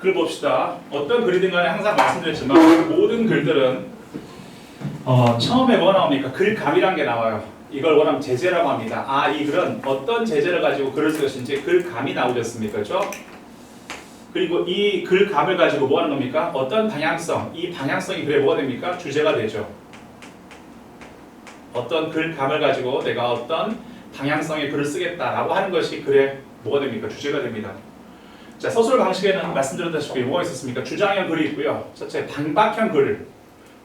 글 봅시다. 어떤 글이든 간에 항상 말씀드렸지만 모든 글들은 어, 처음에 뭐 나옵니까? 글감이란 게 나와요. 이걸 원하면 제재라고 합니다. 아, 이 글은 어떤 제재를 가지고 글을 쓸 것인지 글감이 나오셨습니까? 그렇죠? 그리고 이 글감을 가지고 뭐 하는 겁니까? 어떤 방향성, 이 방향성이 글에 뭐가 됩니까? 주제가 되죠. 어떤 글감을 가지고 내가 어떤 방향성의 글을 쓰겠다라고 하는 것이 글에 뭐가 됩니까? 주제가 됩니다. 자, 서술 방식에는 말씀드렸다시피 뭐가 있었습니까? 주장형 글이 있고요. 첫째, 반박형 글.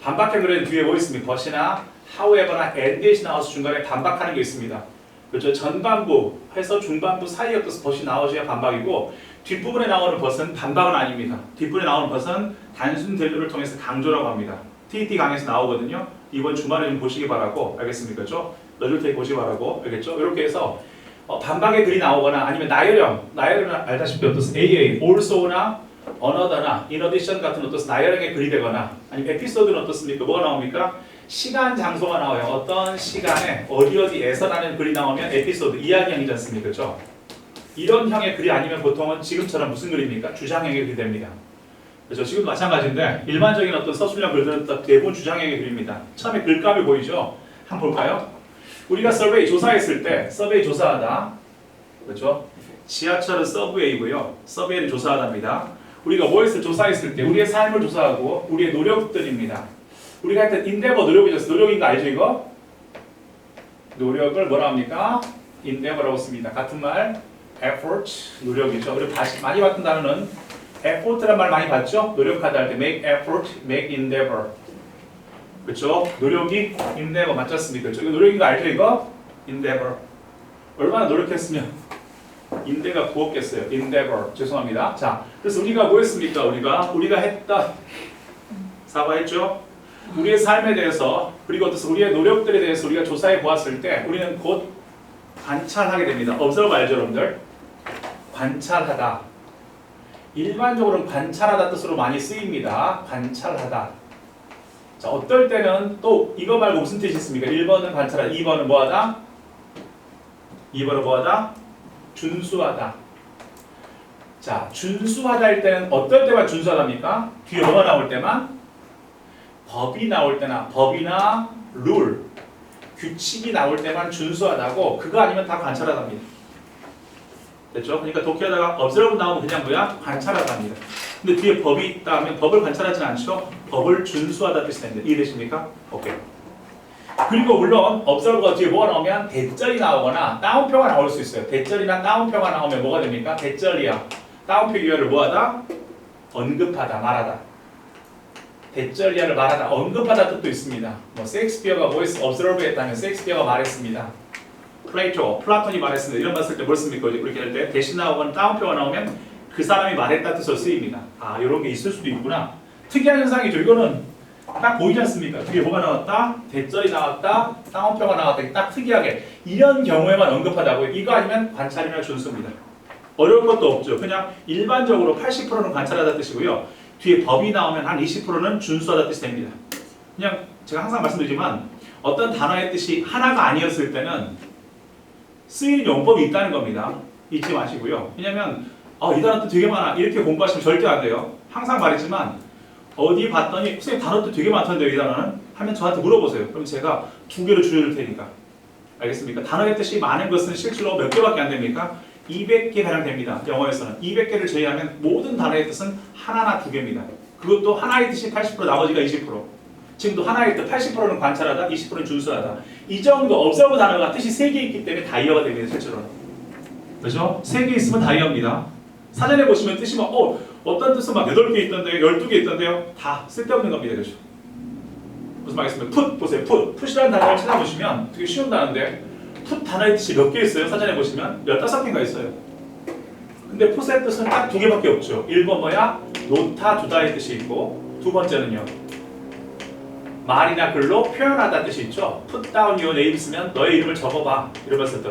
반박형 글에는 뒤에 뭐 있습니까? 벗이나 however나 and이 나와서 중간에 반박하는 게 있습니다. 그렇죠? 전반부 해서 중반부 사이에 어떤 벗이 나오셔야 반박이고 뒷부분에 나오는 벗은 반박은 아닙니다. 뒷부분에 나오는 벗은 단순 대조를 통해서 강조라고 합니다. TT 강에서 나오거든요. 이번 주말에 좀 보시기 바라고 알겠습니까? 그렇죠? 너를 테 보시기 바라고 알겠죠? 이렇게 해서 어, 반박의 글이 나오거나 아니면 나열형, 나열은 알다시피 어떤 AA, also나 another나 in addition 같은 어떤 나열형의 글이 되거나 아니면 에피소드는 어떻습니까? 뭐가 나옵니까? 시간, 장소가 나와요. 어떤 시간에 어디 어디에서라는 글이 나오면 에피소드, 이야기형이지 않습니까? 그렇죠? 이런 형의 글이 아니면 보통은 지금처럼 무슨 글입니까? 주장형의 글이 됩니다. 그렇죠? 지금 마찬가지인데 일반적인 어떤 서술형 글들은 다 대부분 주장형의 글입니다. 처음에 글감이 보이죠? 한번 볼까요? 우리가 서베이 조사했을 때 서베이 조사하다 그렇죠? 지하철은 서브웨이고요. 서베이를 조사하답니다. 우리가 무엇을 조사했을 때 우리의 삶을 조사하고 우리의 노력들입니다. 우리가 했던 인데버 노력이죠. 노력인 거 알죠 이거? 노력을 뭐라 합니까? 인데버라고 씁니다. 같은 말 effort 노력이죠. 우리 많이 봤던 단어는 effort란 말 많이 봤죠? 노력하다 할 때 make effort, make endeavor. 그렇죠? 노력이 endeavor 맞지 않습니까? 그렇죠? 노력인 거 알죠 이거? endeavor. 얼마나 노력했으면 인대가 부었겠어요. endeavor. 죄송합니다. 자, 그래서 우리가 뭐 했습니까? 우리가 우리가 했다 사과했죠? 우리의 삶에 대해서 그리고 어떤 우리의 노력들에 대해서 우리가 조사해 보았을 때 우리는 곧 관찰하게 됩니다. observe 알죠, 여러분들? 관찰하다. 일반적으로는 관찰하다 뜻으로 많이 쓰입니다. 관찰하다. 자, 어떨 때는 또 이거 말고 무슨 뜻이 있습니까? 1번은 관찰하다, 2번은 뭐하다? 2번은 뭐하다? 준수하다. 자, 준수하다 할 때는 어떨 때만 준수하답니까? 뒤에 뭐가 나올 때만? 법이 나올 때나 법이나 룰, 규칙이 나올 때만 준수하다고 그거 아니면 다 관찰하답니다. 됐죠? 그러니까 독해하다가 observe 나오면 그냥 뭐야? 관찰하답니다. 근데 뒤에 법이 있다 하면 법을 관찰하진 않죠? 법을 준수하다 뜻이 됩니다. 이해되십니까? 오케이. 그리고 물론 observe가 뒤에 뭐가 나오면 대절이 나오거나 따옴표가 나올 수 있어요. 대절이나 따옴표가 나오면 뭐가 됩니까? 대절이야. 따옴표 이하를 뭐하다? 언급하다, 말하다. 대절이야를 말하다, 언급하다 뜻도 있습니다. 뭐 셰익스피어가 뭐했어? observe 했다면 셰익스피어가 말했습니다. 플레이토, 플라톤이 말했습니다. 이런 말쓸때뭘 씁니까? 이렇게 할 때 대신 나오거나 따옴표가 나오면 그 사람이 말했다 뜻으로 쓰입니다. 아, 이런 게 있을 수도 있구나. 특이한 현상이죠. 이거는 딱 보이지 않습니까? 뒤에 뭐가 나왔다? 대절이 나왔다? 따옴표가 나왔다. 딱 특이하게 이런 경우에만 언급하다고요. 이거 아니면 관찰이나 준수입니다. 어려운 것도 없죠. 그냥 일반적으로 80%는 관찰하다 뜻이고요. 뒤에 법이 나오면 한 20%는 준수하다 뜻이 됩니다. 그냥 제가 항상 말씀드리지만 어떤 단어의 뜻이 하나가 아니었을 때는 쓰이는 용법이 있다는 겁니다. 잊지 마시고요. 왜냐면 아, 이 단어 뜻 되게 많아. 이렇게 공부하시면 절대 안 돼요. 항상 말했지만 어디 봤더니 선생님 단어 뜻 되게 많던데요, 이 단어는? 하면 저한테 물어보세요. 그럼 제가 두 개로 줄여줄 테니까. 알겠습니까? 단어의 뜻이 많은 것은 실제로 몇 개밖에 안 됩니까? 200개 가량 됩니다. 영어에서는 200개를 제외하면 모든 단어의 뜻은 하나나 두 개입니다. 그것도 하나의 뜻이 80% 나머지가 20%. 지금도 하나의 뜻 80%는 관찰하다, 20%는 준수하다. 이 정도 observe 단어가 뜻이 세개 있기 때문에 다이어가 됩니다. 실제로는. 그렇죠? 세개 있으면 다이어입니다. 사전에 보시면 뜻이 막 어, 어떤 뜻은 막 8개 있던데요, 12개 있던데요. 다 쓸데없는 겁니다. 그렇죠? 무슨 말이겠습니까? put 보세요. put. put이라는 단어를 찾아보시면 되게 쉬운 단어인데 put 단어의 뜻이 몇 개 있어요? 사전에 보시면 15개가 있어요. 근데 put의 뜻은 딱 두 개밖에 없죠. 1번 뭐야? 놓다, 두다의 뜻이 있고 두 번째는요. 말이나 글로 표현하다 뜻이 있죠. put down your name 쓰면 너의 이름을 적어봐. 이러면서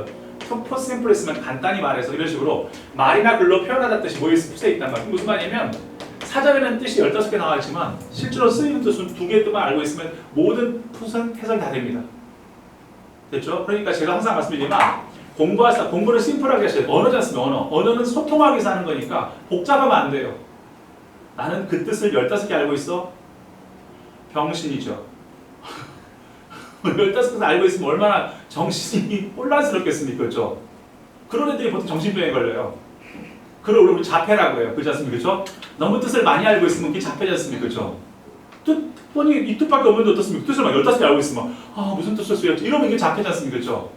put simple 쓰면 간단히 말해서 이런 식으로 말이나 글로 표현하다 뜻이 뭐에 put에 있단 말이에요. 무슨 말이냐면 사전에는 뜻이 15개 나와 있지만 실제로 쓰이는 뜻은 두 개 뜻만 알고 있으면 모든 put은 해설 다 됩니다. 됐죠? 그러니까 제가 항상 말씀드리지만 공부하사 공부를 심플하게 하셔야 돼요. 언어지 않습니까? 언어. 언어는 소통하기 위해서 하는 거니까 복잡하면 안 돼요. 나는 그 뜻을 15개 알고 있어? 병신이죠. 15개 알고 있으면 얼마나 정신이 혼란스럽겠습니까? 그죠? 그런 애들이 보통 정신병에 걸려요. 그걸 우리 자폐라고 해요. 그렇지 않습니까? 그죠? 너무 뜻을 많이 알고 있으면 그게 자폐지 않습니까? 그죠? 뜻, 뻔히 이 뜻밖에 없는데 어떻습니까? 뜻을 막 15개 알고 있으면 아 무슨 뜻을 쓰였지? 이러면 이게 자폐지 않습니까? 그죠?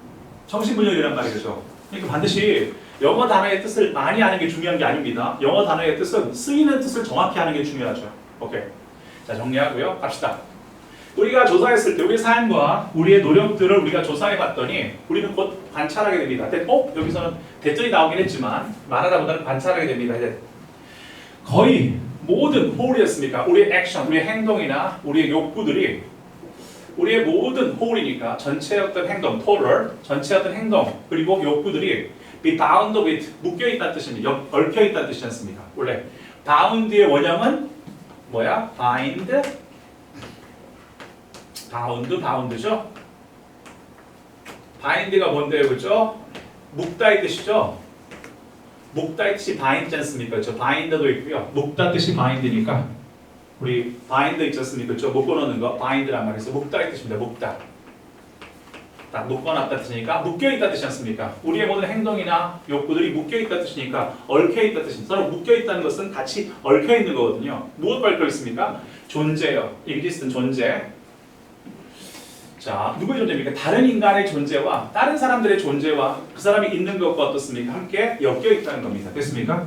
정신분열이란 말이죠. 그러니까 반드시 영어 단어의 뜻을 많이 아는 게 중요한 게 아닙니다. 영어 단어의 뜻은 쓰이는 뜻을 정확히 아는 게 중요하죠. 오케이. 자 정리하고요. 갑시다. 우리가 조사했을 때 우리의 삶과 우리의 노력들을 우리가 조사해 봤더니 우리는 곧 관찰하게 됩니다. 대- 어? 여기서는 대절이 나오긴 했지만 말하다보다는 관찰하게 됩니다. 이제 거의 모든 홀이었습니까? 우리의 액션, 우리의 행동이나 우리의 욕구들이 우리의 모든 홀이니까 어떤 행동, 전체의 어떤 행동 그리고 욕구들이 be bound with 묶여 있다는 뜻입니다. 엮- 얽혀 있다는 뜻이지 않습니까? 원래 bound의 원형은 뭐야? bind, bound, bound죠. bind가 뭔데요, 그죠? 묶다의 뜻이죠. 묶다의 뜻이 bind지 않습니까? 그죠? bind도 있고요. 묶다 뜻이 bind니까 우리 바인드 있지 않습니까? 그쵸? 묶어놓는 거 바인드란 말이 있어 묶다의 뜻입니다. 묶다. 딱 묶어놨다 뜻이니까 묶여있다 뜻이지 않습니까? 우리의 모든 행동이나 욕구들이 묶여있다 뜻이니까 얽혀있다 뜻입니다. 서로 묶여있다는 것은 같이 얽혀있는 거거든요. 무엇과 얽혀있습니까? 존재요. exist는 존재. 자, 누구의 존재입니까? 다른 인간의 존재와 다른 사람들의 존재와 그 사람이 있는 것과 어떻습니까? 함께 엮여 있다는 겁니다. 됐습니까?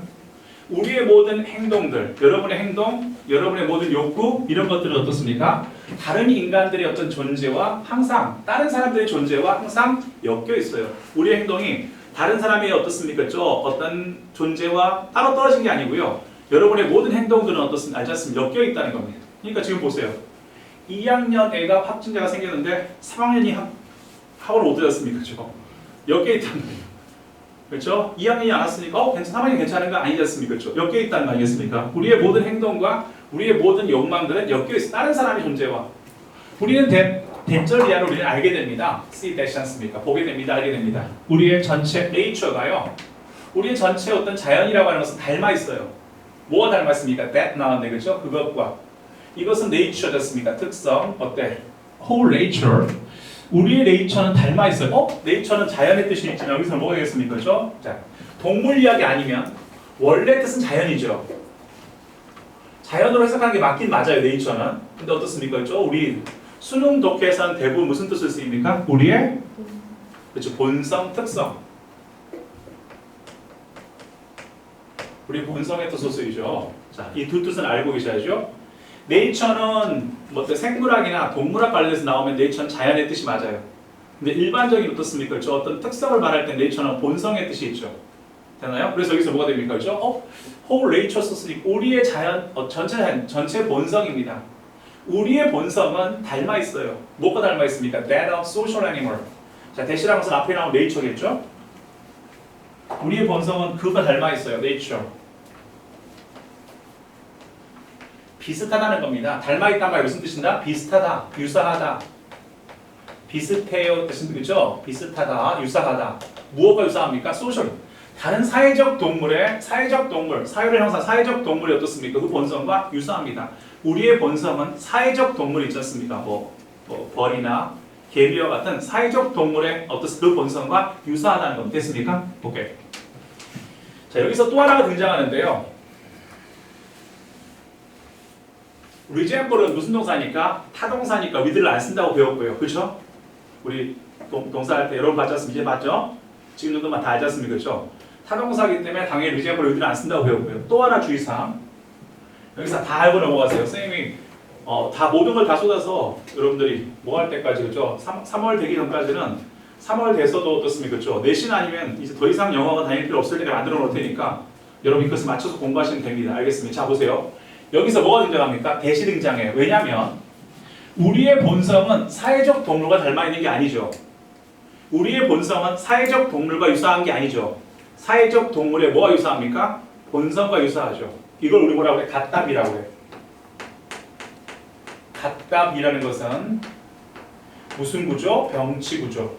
우리의 모든 행동들, 여러분의 행동, 여러분의 모든 욕구 이런 것들은 어떻습니까? 다른 인간들의 어떤 존재와 항상 다른 사람들의 존재와 항상 엮여 있어요. 우리의 행동이 다른 사람이 어떻습니까? 저 어떤 존재와 따로 떨어진 게 아니고요. 여러분의 모든 행동들은 어떻습니까? 알지 않습니까? 엮여 있다는 겁니다. 그러니까 지금 보세요. 2학년 애가 확진자가 생겼는데 3학년이 학, 학원을 못 들었습니까? 그죠? 엮여 있다는 거예요. 그렇죠? 2학년이 안 왔으니까 어, 괜찮, 3학년이 괜찮은 거 아니지 않습니까? 그렇죠? 엮여 있다는 거 아니겠습니까? 우리의 모든 행동과 우리의 모든 욕망들은 엮여 있어. 다른 사람의 존재와 우리는 대, 대절 이하로 우리는 알게 됩니다. see 되지 않습니까? 보게 됩니다. 알게 됩니다. 우리의 전체 nature가요. 우리의 전체 어떤 자연이라고 하는 것은 닮아 있어요. 뭐가 닮아 있습니까? that 나왔네. 그렇죠? 그것과 이것은 nature였습니까? 특성 어때? whole nature 우리의 네이처는 닮아 있어요. 어? 네이처는 자연의 뜻이 있지만 여기서 뭐가 되겠습니까? 그죠? 자, 동물 이야기 아니면 원래 뜻은 자연이죠. 자연으로 해석하는 게 맞긴 맞아요. 네이처는. 근데 어떻습니까? 그죠? 우리 수능 독해에서는 대부분 무슨 뜻을 쓰입니까? 우리의 그렇죠. 본성, 특성. 우리 본성의 뜻으로 쓰이죠. 자, 이 두 뜻은 알고 계셔야죠. 네이처는 뭐 생물학이나 동물학 관련해서 나오면 네이처는 자연의 뜻이 맞아요. 근데 일반적인 어떻습니까? 저 어떤 특성을 말할 때 네이처는 본성의 뜻이 있죠. 되나요? 그래서 여기서 뭐가 됩니까? 그죠? 어? whole nature 썼으니까 우리의 자연, 어, 전체 전체 본성입니다. 우리의 본성은 닮아 있어요. 뭐가 닮아 있습니까? That of social animal. 자, 대시라는 것은 앞에 나온 nature겠죠? 우리의 본성은 그가 닮아 있어요. nature. 비슷하다는 겁니다. 닮아 있단 말 무슨 뜻인가? 비슷하다, 유사하다. 비슷해요 뜻은 그죠? 비슷하다, 유사하다. 무엇과 유사합니까? 소셜. 다른 사회적 동물의 사회적 동물, 사회를 형성 사회적 동물이 어떻습니까? 그 본성과 유사합니다. 우리의 본성은 사회적 동물 있지 않습니까? 뭐, 뭐 벌이나 개비와 같은 사회적 동물의 어떤 그 본성과 유사하다는 겁니다. 됐습니까? 오케이. 자 여기서 또 하나가 등장하는데요. 리젠블은 무슨 동사니까 타동사니까 위드를 안 쓴다고 배웠고요. 그렇죠? 우리 동, 동사 할 때 여러분 봤지 않습니까? 이제 봤죠? 지금 정도만 다 알지 않습니까? 그렇죠? 타동사기 때문에 당연히 리젠블 위드를 안 쓴다고 배웠고요. 또 하나 주의사항 여기서 다 알고 넘어가세요. 선생님이 어, 다 모든 걸 다 쏟아서 여러분들이 뭐 할 때까지 그죠? 3, 3월 되기 전까지는 3월 돼서도 어떻습니까? 그죠? 내신 아니면 이제 더 이상 영어가 다닐 필요 없을 때까 만들어 놓을 테니까 여러분 그것을 맞춰서 공부하시면 됩니다. 알겠습니다. 자 보세요. 여기서 뭐가 등장합니까? 대시 등장해요. 왜냐하면 우리의 본성은 사회적 동물과 닮아 있는 게 아니죠. 우리의 본성은 사회적 동물과 유사한 게 아니죠. 사회적 동물에 뭐가 유사합니까? 본성과 유사하죠. 이걸 우리 뭐라고 해? 같답이라고 해. 같답이라는 것은 무슨 구조? 병치 구조.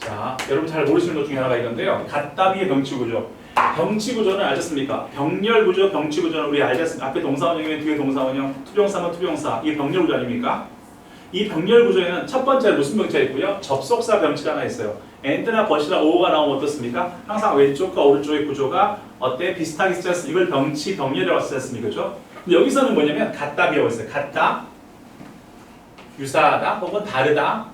자, 여러분 잘 모르시는 것 중에 하나가 이건데요. 같답이의 병치 구조. 병치 구조는 아셨습니까? 병렬 구조, 병치 구조는 우리 알겠습니다. 앞에 동사원형이면 뒤에 동사원형, 투병사면 투병사. 이게 병렬 구조 아닙니까? 이 병렬 구조에는 첫 번째 무슨 병치가 있고요. 접속사 병치가 하나 있어요. and나 but이나 or가 나오면 어떻습니까? 항상 왼쪽과 오른쪽의 구조가 어때? 비슷하게 쓰였으니 이걸 병치, 병렬이라고 쓰였습니까? 그죠? 근데 여기서는 뭐냐면 같다 비하고 있어요. 같다, 유사하다, 혹은 다르다.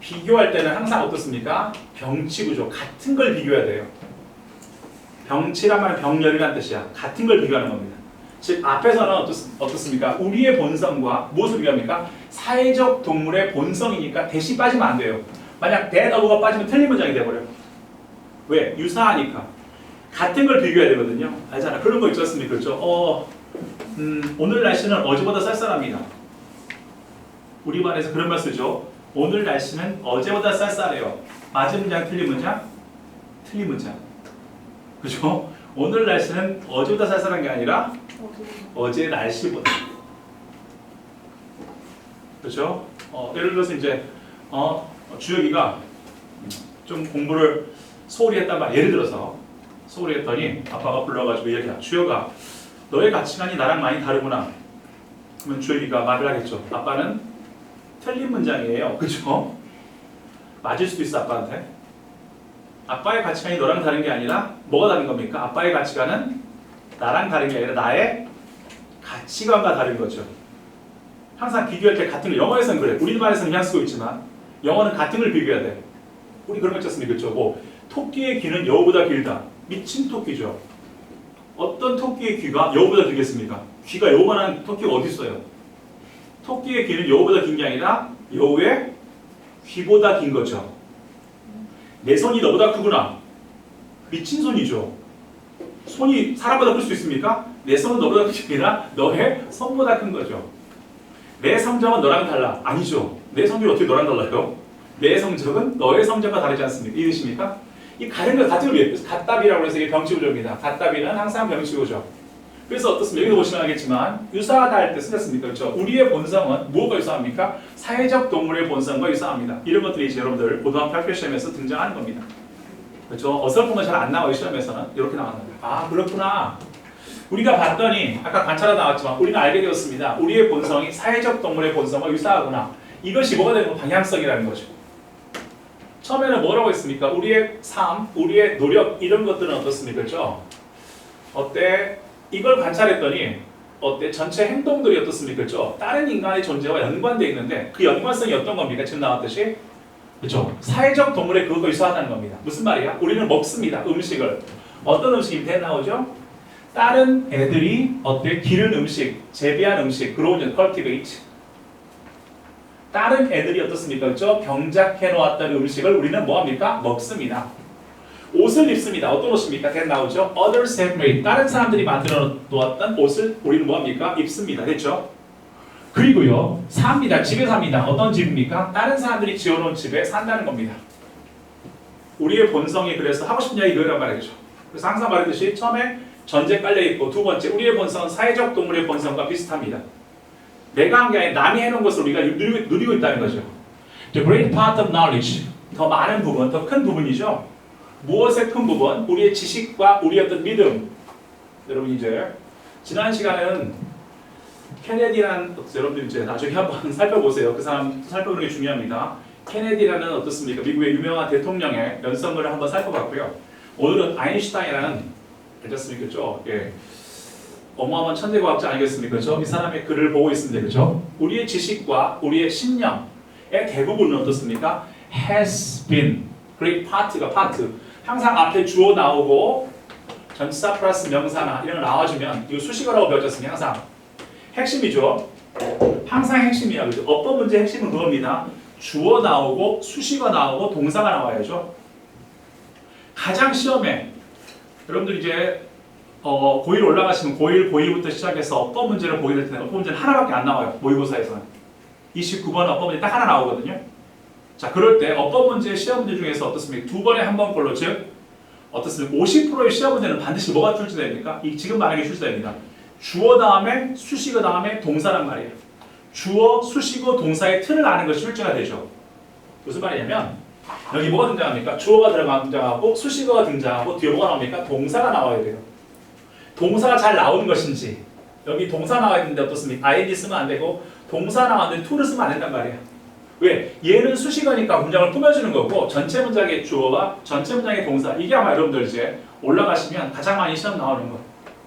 비교할 때는 항상 어떻습니까? 병치 구조, 같은 걸 비교해야 돼요. 병치란 말은 병렬이라는 뜻이야. 같은 걸 비교하는 겁니다. 즉 앞에서는 어떻, 어떻 습니까? 우리의 본성과 무엇을 비교합니까? 사회적 동물의 본성이니까 대시 빠지면 안 돼요. 만약 대 어부가 빠지면 틀린 문장이 돼버려요. 왜? 유사하니까. 같은 걸 비교해야 되거든요. 알잖아. 그런 거 있지 않습니까? 그렇죠? 어, 음, 오늘 날씨는 어제보다 쌀쌀합니다. 우리 반에서 그런 말 쓰죠. 오늘 날씨는 어제보다 쌀쌀해요. 맞은 문장, 틀린 문장? 틀린 문장. 그죠? 오늘 날씨는 어제보다 쌀쌀한 게 아니라 어제 날씨보다. 그렇죠? 어, 예를 들어서 이제 어, 주혁이가 좀 공부를 소홀히 했단 말. 예를 들어서 소홀히 했더니 아빠가 불러가지고 얘기야. 주혁아, 너의 가치관이 나랑 많이 다르구나. 그러면 주혁이가 말을 하겠죠. 아빠는 틀린 문장이에요. 그죠? 맞을 수도 있어 아빠한테. 아빠의 가치관이 너랑 다른 게 아니라 뭐가 다른 겁니까? 아빠의 가치관은 나랑 다른 게 아니라 나의 가치관과 다른 거죠. 항상 비교할 때 같은 거 영어에서는 그래. 우리말에서는 그냥 쓰고 있지만 영어는 같은 걸 비교해야 돼. 우리 그런 거 있잖습니까? 그렇죠? 뭐 토끼의 귀는 여우보다 길다. 미친 토끼죠. 어떤 토끼의 귀가 여우보다 길겠습니까? 귀가 여우만한 토끼가 어디 있어요? 토끼의 귀는 여우보다 긴 게 아니라 여우의 귀보다 긴 거죠. 내 손이 너보다 크구나. 미친 손이죠. 손이 사람보다 클 수 있습니까? 내 손은 너보다 큰 게 아니라 너의 손보다 큰 거죠. 내 성적은 너랑 달라. 아니죠. 내 성적이 어떻게 너랑 달라요? 내 성적은 너의 성적과 다르지 않습니까? 이해되십니까? 이 다른 거 같은 걸 위해 같답이라고 해서 이게 병치구조입니다. 같답이는 항상 병치구조. 그래서 어떻습니까? 여기도 보시면 알겠지만 유사하다 할 때 쓰셨습니까? 그렇죠? 우리의 본성은 무엇과 유사합니까? 사회적 동물의 본성과 유사합니다. 이런 것들이 이제 여러분들 고등학교 학교 시험에서 등장하는 겁니다. 그렇죠? 어설픈 건 잘 안 나와요 시험에서는 이렇게 나왔는데 아 그렇구나. 우리가 봤더니 아까 관찰하 나왔지만 우리는 알게 되었습니다. 우리의 본성이 사회적 동물의 본성과 유사하구나. 이것이 뭐가 되는 건 방향성이라는 거죠. 처음에는 뭐라고 했습니까? 우리의 삶, 우리의 노력 이런 것들은 어떻습니까? 그렇죠? 어때? 이걸 관찰했더니 어때? 전체 행동들이 어떻습니까? 그렇죠? 다른 인간의 존재와 연관되어 있는데 그 연관성이 어떤 겁니까? 지금 나왔듯이 그렇죠? 사회적 동물의 그것과 유사하다는 겁니다. 무슨 말이야? 우리는 먹습니다. 음식을. 어떤 음식이 대 나오죠? 다른 애들이 어때? 기른 음식, 재배한 음식, 그로운 cultivate. 다른 애들이 어떻습니까? 그렇죠? 병작해 놓았던 음식을 우리는 뭐 합니까? 먹습니다. 옷을 입습니다. 어떤 옷입니까? 대 나오죠? Others have made. 다른 사람들이 만들어 놓았던 옷을 우리는 뭐 합니까? 입습니다. 됐죠? 그리고요, 삽니다. 집에 삽니다. 어떤 집입니까? 다른 사람들이 지어놓은 집에 산다는 겁니다. 우리의 본성이 그래서 하고 싶은 이야기 그거란 말이죠. 그래서 항상 말했듯이 처음에 전제 깔려 있고 두 번째 우리의 본성은 사회적 동물의 본성과 비슷합니다. 내가 한 게 아니라 남이 해놓은 것을 우리가 누리고, 누리고 있다는 거죠. The great part of knowledge 더 많은 부분, 더 큰 부분이죠. 무엇의 큰 부분? 우리의 지식과 우리의 어떤 믿음. 여러분 이제 지난 시간은 케네디라는 여러분들 이제 나중에 한번 살펴보세요. 그 사람 살펴보는 게 중요합니다. 케네디라는 어떻습니까? 미국의 유명한 대통령의 연설문을 한번 살펴봤고요. 오늘은 아인슈타인이라는 괜찮습니까? 그죠? 예. 어마어마한 천재 과학자 아니겠습니까? 그죠? 이 사람의 글을 보고 있습니다. 그죠? 우리의 지식과 우리의 신념의 대부분은 어떻습니까? has been great part가 part 항상 앞에 주어 나오고 전치사 플러스 명사나 이런 거 나와주면 이거 수식어라고 배웠잖습니까? 항상 핵심이죠. 항상 핵심이야. 그죠? 어법 문제 핵심은 그겁니다. 주어 나오고 수식어 나오고 동사가 나와야죠. 가장 시험에 여러분들 이제 어, 고1 올라가시면 고1, 고2부터 시작해서 어법 문제를 보게 될 텐데 어법 문제는 하나밖에 안 나와요. 모의고사에서는. 29번 어법 문제 딱 하나 나오거든요. 자, 그럴 때 어법 문제 시험 문제 중에서 어떻습니까? 두 번에 한 번꼴로 즉 어떻습니까? 50%의 시험 문제는 반드시 뭐가 출제됩니까? 이 지금 게 출제됩니다. 주어 다음에 수식어 다음에 동사란 말이에요. 주어, 수식어, 동사의 틀을 아는 것이 출제가 되죠. 무슨 말이냐면 여기 뭐가 등장합니까? 주어가 등장하고 수식어가 등장하고 뒤에 뭐가 나옵니까? 동사가 나와야 돼요. 동사가 잘 나오는 것인지 여기 동사 나와 있는데 어떻습니까? ing 쓰면 안 되고 동사 나왔는데 to를 쓰면 안 된단 말이에요. 왜? 얘는 수식어니까 문장을 꾸며주는 거고 전체 문장의 주어와 전체 문장의 동사 이게 아마 여러분들 이제 올라가시면 가장 많이 시험 나오는 거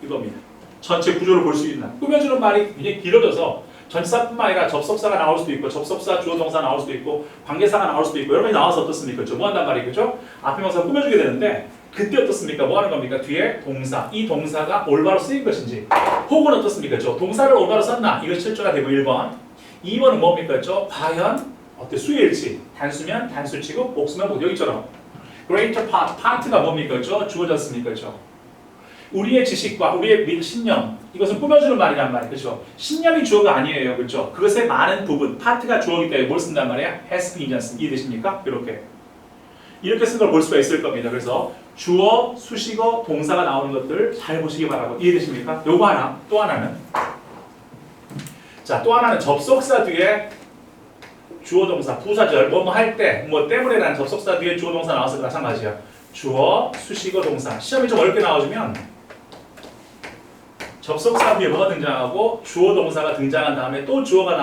이겁니다. 전체 구조를 볼 수 있나? 꾸며주는 말이 굉장히 길어져서 전치사뿐만 아니라 접속사가 나올 수도 있고 접속사 주어 동사 나올 수도 있고 관계사가 나올 수도 있고 여러 가지 나와서 어떻습니까? 그죠? 뭐 한단 말이죠? 앞에 명사 꾸며주게 되는데 그때 어떻습니까? 뭐 하는 겁니까? 뒤에 동사 이 동사가 올바로 쓰인 것인지 혹은 어떻습니까? 저 동사를 올바로 썼나? 이것이 실조가 되고 1번 2번은 뭡니까? 저 과연 어때? 수일치 단수면 단수치고 복수면 복 여기처럼 greater part part가 뭡니까? 저 주어졌습니까? 저 우리의 지식과 우리의 믿 신념 이것은 꾸며주는 말이란 말이에요. 그렇죠? 신념이 주어가 아니에요. 그렇죠? 그것의 많은 부분 파트가 주어이기 때문에 뭘 쓴단 말이야? has been 이잖습니까? 이해되십니까? 이렇게 이렇게 쓴 걸 볼 수가 있을 겁니다. 그래서 주어, 수식어, 동사가 나오는 것들 잘 보시기 바라고 이해되십니까? 요거 하나, 또 하나는 자, 또 하나는 접속사 뒤에 주어 동사, 부사절, 뭐뭐 할 때, 뭐 때문에라는 접속사 뒤에 주어 동사 나와서 마찬가지야. 주어, 수식어, 동사. 시험이 좀 어렵게 나와주면 접속사 뒤에 뭐가 등장하고 주어 동사가 등장한 다음에 또 주어가 나